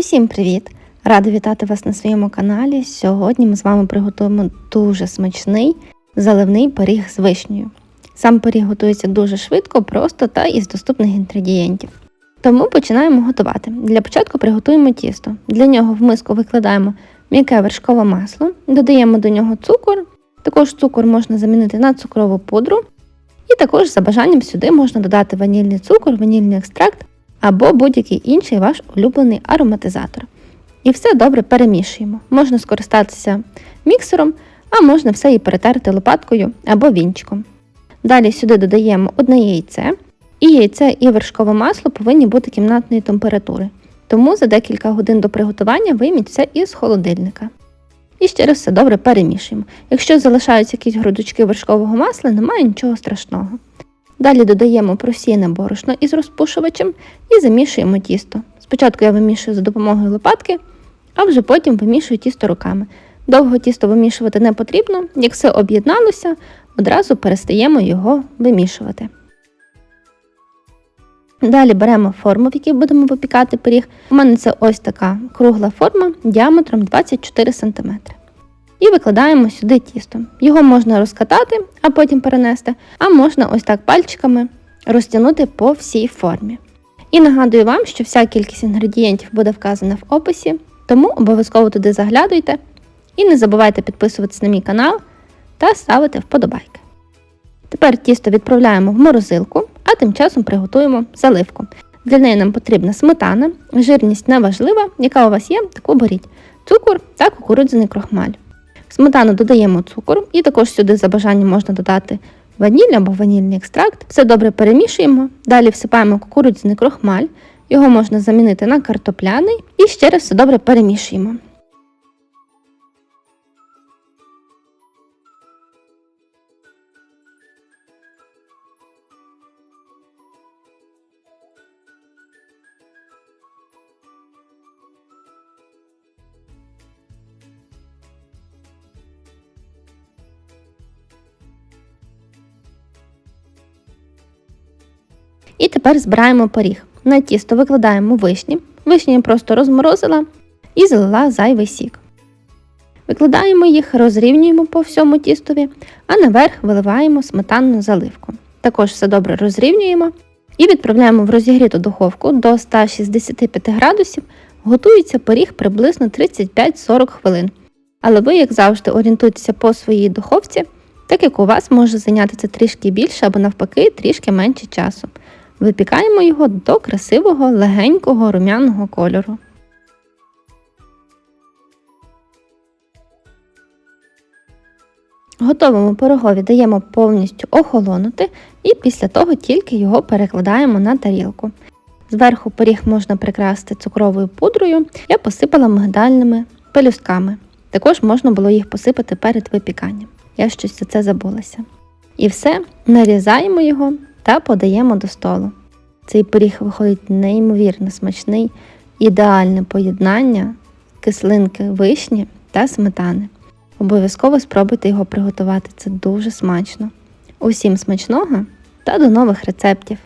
Усім привіт! Рада вітати вас на своєму каналі. Сьогодні ми з вами приготуємо дуже смачний заливний пиріг з вишнею. Сам пиріг готується дуже швидко, просто та із доступних інгредієнтів. Тому починаємо готувати. Для початку приготуємо тісто. Для нього в миску викладаємо м'яке вершкове масло, додаємо до нього цукор. Також цукор можна замінити на цукрову пудру. І також за бажанням сюди можна додати ванільний цукор, ванільний екстракт або будь-який інший ваш улюблений ароматизатор. І все добре перемішуємо. Можна скористатися міксером, а можна все і перетерти лопаткою або вінчиком. Далі сюди додаємо одне яйце, і яйце і вершкове масло повинні бути кімнатної температури. Тому за декілька годин до приготування вийміть все із холодильника. І ще раз все добре перемішуємо. Якщо залишаються якісь грудочки вершкового масла, немає нічого страшного. Далі додаємо просіяне борошно із розпушувачем і замішуємо тісто. Спочатку я вимішую за допомогою лопатки, а вже потім вимішую тісто руками. Довго тісто вимішувати не потрібно, як все об'єдналося, одразу перестаємо його вимішувати. Далі беремо форму, в якій будемо випікати пиріг. У мене це ось така кругла форма діаметром 24 см. І викладаємо сюди тісто. Його можна розкатати, а потім перенести, а можна ось так пальчиками розтягнути по всій формі. І нагадую вам, що вся кількість інгредієнтів буде вказана в описі, тому обов'язково туди заглядуйте. І не забувайте підписуватися на мій канал та ставити вподобайки. Тепер тісто відправляємо в морозилку, а тим часом приготуємо заливку. Для неї нам потрібна сметана, жирність не важлива, яка у вас є, таку беріть, цукор та кукурудзяний крохмаль. Сметану додаємо цукор і також сюди за бажанням можна додати ваніль або ванільний екстракт. Все добре перемішуємо. Далі всипаємо кукурудзяний крохмаль, його можна замінити на картопляний і ще раз все добре перемішуємо. І тепер збираємо пиріг. На тісто викладаємо вишні. Вишні я просто розморозила і залила зайвий сік. Викладаємо їх, розрівнюємо по всьому тістові, а наверх виливаємо сметанну заливку. Також все добре розрівнюємо і відправляємо в розігріту духовку до 165 градусів. Готується пиріг приблизно 35-40 хвилин. Але ви, як завжди, орієнтуйтеся по своїй духовці, так як у вас може зайняти це трішки більше або навпаки трішки менше часу. Випікаємо його до красивого легенького рум'яного кольору. Готовому пирогові даємо повністю охолонути і після того тільки його перекладаємо на тарілку. Зверху пиріг можна прикрасти цукровою пудрою, я посипала мигдальними пелюстками. Також можна було їх посипати перед випіканням. Я щось за це забулася. І все, нарізаємо його та подаємо до столу. Цей пиріг виходить неймовірно смачний, ідеальне поєднання кислинки вишні та сметани. Обов'язково спробуйте його приготувати, це дуже смачно. Усім смачного та до нових рецептів!